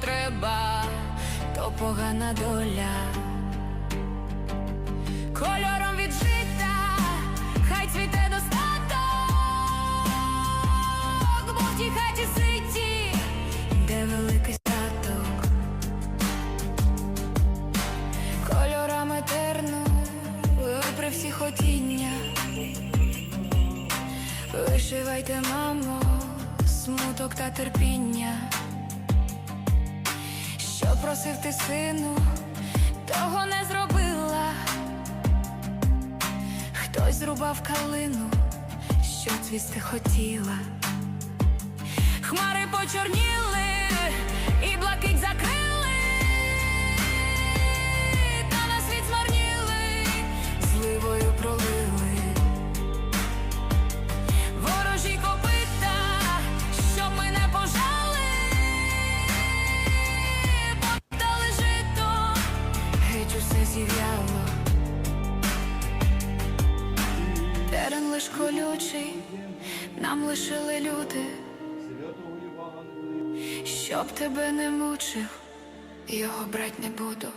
Потреба, то погана доля. Кольором від жита, хай цвіте достаток, бо в тій хаті ситі, де великий статок. Кольорами терну при всіх хотіння. Вишивайте, мамо, смуток та терпіння. Просив ти сину, того не зробила. Хтось зрубав калину, що цвісти хотіла. Хмари почорніли зів'яло. Терен лиш колючий, нам лишили люди, щоб тебе не мучив, його брать не буду.